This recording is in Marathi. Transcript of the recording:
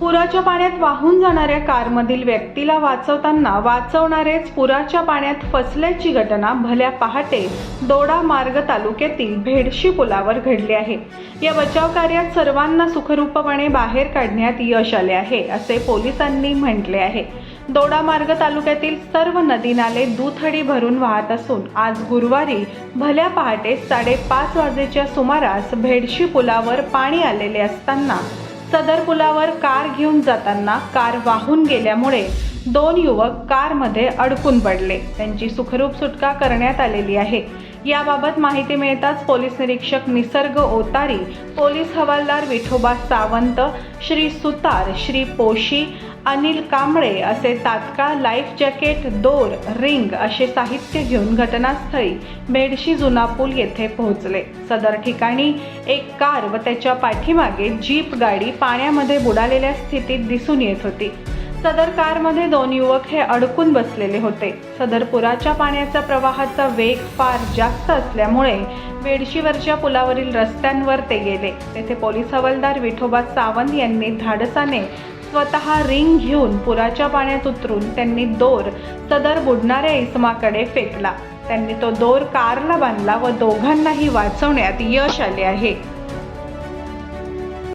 पुराच्या पाण्यात वाहून जाणाऱ्या कारमधील व्यक्तीला वाचवताना वाचवणारेच पुराच्या पाण्यात फसल्याची घटना भल्या पहाटे दोडा मार्ग तालुक्यातील भेडशी पुलावर घडली आहे. या बचाव कार्यात सर्वांना सुखरूपपणे बाहेर काढण्यात यश आले आहे असे पोलिसांनी म्हटले आहे. दोडा मार्ग तालुक्यातील सर्व नदी नाले दुथडी भरून वाहत असून आज गुरुवारी भल्या पहाटे साडेपाच वाजेच्या सुमारास भेडशी पुलावर पाणी आलेले असताना सदर पुलावर कार घेऊन जाताना कार वाहून गेल्यामुळे दोन युवक कारमध्ये अडकून पडले. त्यांची सुखरूप सुटका करण्यात आलेली आहे. याबाबत माहिती मिळताच पोलीस निरीक्षक निसर्ग ओतारी पोलीस हवालदार विठोबा सावंत श्री सुतार श्री पोशी अनिल कांबळे असे तात्काळ लाईफ जॅकेट दोर रिंग असे साहित्य घेऊन घटनास्थळी बेडशी जुना पूल येथे पोहोचले. सदर ठिकाणी एक कार व त्याच्या पाठीमागे जीप गाडी पाण्यामध्ये बुडालेल्या स्थितीत दिसून येत होती. सदर कारमध्ये दोन युवक हे अडकून बसलेले होते. सदर पुराच्या पाण्याचा प्रवाहाचा वेग फार जास्त असल्यामुळे बेडशीवरच्या पुलावरील रस्त्यांवर ते गेले. तेथे पोलीस हवालदार विठोबा सावंत यांनी धाडसाने स्वतः रिंग घेऊन पुराच्या पाण्यात उतरून त्यांनी दोर सदर बुडणाऱ्या इसमाकडे फेकला. त्यांनी तो दोर कारला बांधला व दोघांनाही वाचवण्यात यश आले आहे.